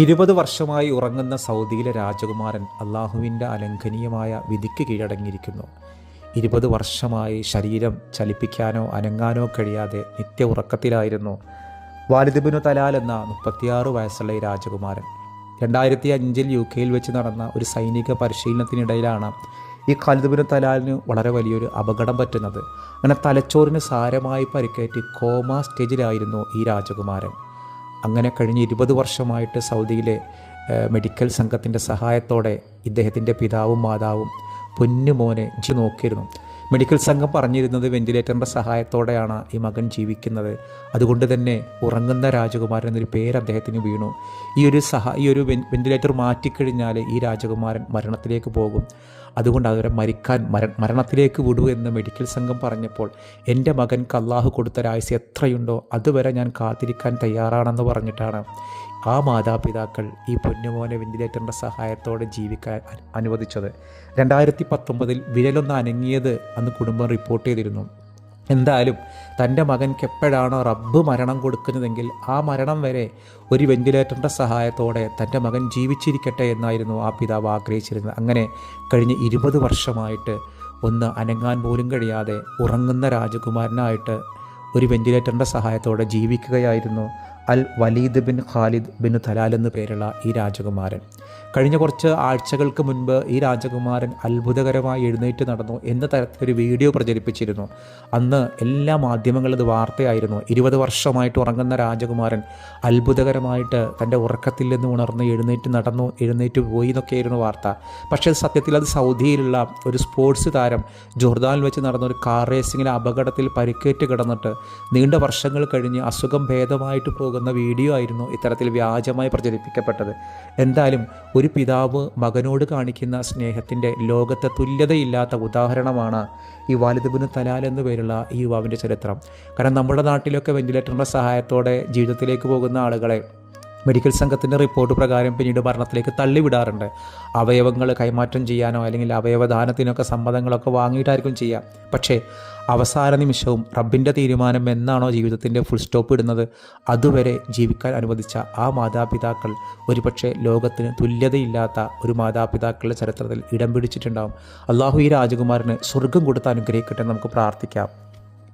ഇരുപത് വർഷമായി ഉറങ്ങുന്ന സൗദിയിലെ രാജകുമാരൻ അള്ളാഹുവിന്റെ അലംഘനീയമായ വിധിക്ക് കീഴടങ്ങിയിരിക്കുന്നു. ഇരുപത് വർഷമായി ശരീരം ചലിപ്പിക്കാനോ അനങ്ങാനോ കഴിയാതെ നിത്യ ഉറക്കത്തിലായിരുന്നു വാലിദിബിനു തലാൽ എന്ന മുപ്പത്തിയാറ് വയസ്സുള്ള ഈ രാജകുമാരൻ. രണ്ടായിരത്തി അഞ്ചിൽ യു കെയിൽ വെച്ച് നടന്ന ഒരു സൈനിക പരിശീലനത്തിനിടയിലാണ് ഈ ഖാലിദുബിന് തലാലിന് വളരെ വലിയൊരു അപകടം പറ്റുന്നത്. അങ്ങനെ തലച്ചോറിന് സാരമായി പരിക്കേറ്റ് കോമ സ്റ്റേജിലായിരുന്നു ഈ രാജകുമാരൻ. അങ്ങനെ കഴിഞ്ഞ് ഇരുപത് വർഷമായിട്ട് സൗദിയിലെ മെഡിക്കൽ സംഘത്തിന്റെ സഹായത്തോടെ ഇദ്ദേഹത്തിന്റെ പിതാവും മാതാവും പൊന്നു പൊന്നുമോനെ ജി നോക്കിയിരുന്നു. മെഡിക്കൽ സംഘം പറഞ്ഞിരുന്നത് വെന്റിലേറ്ററിന്റെ സഹായത്തോടെയാണ് ഈ മകൻ ജീവിക്കുന്നത്. അതുകൊണ്ട് തന്നെ ഉറങ്ങുന്ന രാജകുമാരൻ എന്നൊരു പേര് അദ്ദേഹത്തിന് വീണു. ഈ ഒരു സഹ ഈ ഒരു വെന്റിലേറ്റർ മാറ്റിക്കഴിഞ്ഞാൽ ഈ രാജകുമാരൻ മരണത്തിലേക്ക് പോകും. അതുകൊണ്ട് അവരെ മരിക്കാൻ മര മരണത്തിലേക്ക് വിടൂ എന്ന് മെഡിക്കൽ സംഘം പറഞ്ഞപ്പോൾ എന്റെ മകൻക്ക് അള്ളാഹു കൊടുത്ത രാഴ്ച എത്രയുണ്ടോ അതുവരെ ഞാൻ കാത്തിരിക്കാൻ തയ്യാറാണെന്ന് പറഞ്ഞിട്ടാണ് ആ മാതാപിതാക്കൾ ഈ പൊന്നുമോനെ വെന്റിലേറ്ററിന്റെ സഹായത്തോടെ ജീവിക്കാൻ അനുവദിച്ചത്. രണ്ടായിരത്തി പത്തൊമ്പതിൽ വിരലൊന്ന് അനങ്ങിയത് അന്ന് കുടുംബം റിപ്പോർട്ട് ചെയ്തിരുന്നു. എന്തായാലും തന്റെ മകൻക്ക് എപ്പോഴാണോ റബ്ബ് മരണം കൊടുക്കുന്നതെങ്കിൽ ആ മരണം വരെ ഒരു വെന്റിലേറ്ററിന്റെ സഹായത്തോടെ തന്റെ മകൻ ജീവിച്ചിരിക്കട്ടെ എന്നായിരുന്നു ആ പിതാവ് ആഗ്രഹിച്ചിരുന്നത്. അങ്ങനെ കഴിഞ്ഞ ഇരുപത് വർഷമായിട്ട് ഒന്ന് അനങ്ങാൻ പോലും കഴിയാതെ ഉറങ്ങുന്ന രാജകുമാരനായിട്ട് ഒരു വെന്റിലേറ്ററിന്റെ സഹായത്തോടെ ജീവിക്കുകയായിരുന്നു Al Waleed bin Khalid bin Talal എന്നു പേരുള്ള ഈ രാജകുമാരൻ. കഴിഞ്ഞ കുറച്ച് ആഴ്ചകൾക്ക് മുൻപ് ഈ രാജകുമാരൻ അത്ഭുതകരമായി എഴുന്നേറ്റ് നടന്നു എന്ന തരത്തിലൊരു വീഡിയോ പ്രചരിപ്പിച്ചിരുന്നു. അന്ന് എല്ലാ മാധ്യമങ്ങളും ഇത് വാർത്തയായിരുന്നു. ഇരുപത് വർഷമായിട്ട് ഉറങ്ങുന്ന രാജകുമാരൻ അത്ഭുതകരമായിട്ട് തന്റെ ഉറക്കത്തിൽ നിന്ന് ഉണർന്ന് എഴുന്നേറ്റ് നടന്നു എഴുന്നേറ്റ് പോയി എന്നൊക്കെയായിരുന്നു വാർത്ത. പക്ഷേ സത്യത്തിൽ അത് സൗദിയിലുള്ള ഒരു സ്പോർട്സ് താരം ജോർദാനിൽ വെച്ച് നടന്ന ഒരു കാർ റേസിങ്ങിലെ അപകടത്തിൽ പരിക്കേറ്റ് കിടന്നിട്ട് നീണ്ട വർഷങ്ങൾ കഴിഞ്ഞ് അസുഖം ഭേദമായിട്ട് പോകുന്ന വീഡിയോ ആയിരുന്നു ഇത്തരത്തിൽ വ്യാജമായി പ്രചരിപ്പിക്കപ്പെട്ടത്. എന്തായാലും ഒരു പിതാവ് മകനോട് കാണിക്കുന്ന സ്നേഹത്തിന്റെ ലോകത്തെ തുല്യതയില്ലാത്ത ഉദാഹരണമാണ് ഈ വാലിദബിന് തലാൽ എന്നു പേരുള്ള ഈ യുവാവിന്റെ ചരിത്രം. കാരണം നമ്മുടെ നാട്ടിലൊക്കെ വെന്റിലേറ്ററിന്റെ സഹായത്തോടെ ജീവിതത്തിലേക്ക് പോകുന്ന ആളുകളെ മെഡിക്കൽ സംഘത്തിന്റെ റിപ്പോർട്ട് പ്രകാരം പിന്നീട് ഭരണത്തിലേക്ക് തള്ളിവിടാറുണ്ട്. അവയവങ്ങൾ കൈമാറ്റം ചെയ്യാനോ അല്ലെങ്കിൽ അവയവദാനത്തിനൊക്കെ സമ്മതങ്ങളൊക്കെ വാങ്ങിയിട്ടായിരിക്കും ചെയ്യുക പക്ഷേ അവസാന നിമിഷവും റബ്ബിന്റെ തീരുമാനം എന്നാണോ ജീവിതത്തിന്റെ ഫുൾ സ്റ്റോപ്പ് ഇടുന്നത്? അതുവരെ ജീവിക്കാൻ അനുവദിച്ച ആ മാതാപിതാക്കൾ ഒരുപക്ഷെ ലോകത്തിന് തുല്യതയില്ലാത്ത ഒരു മാതാപിതാക്കളുടെ ചരിത്രത്തിൽ ഇടം പിടിച്ചിട്ടുണ്ടാകും അള്ളാഹു ഈ രാജകുമാരന് സ്വർഗം കൊടുത്ത് അനുഗ്രഹിക്കട്ടെ നമുക്ക് പ്രാർത്ഥിക്കാം.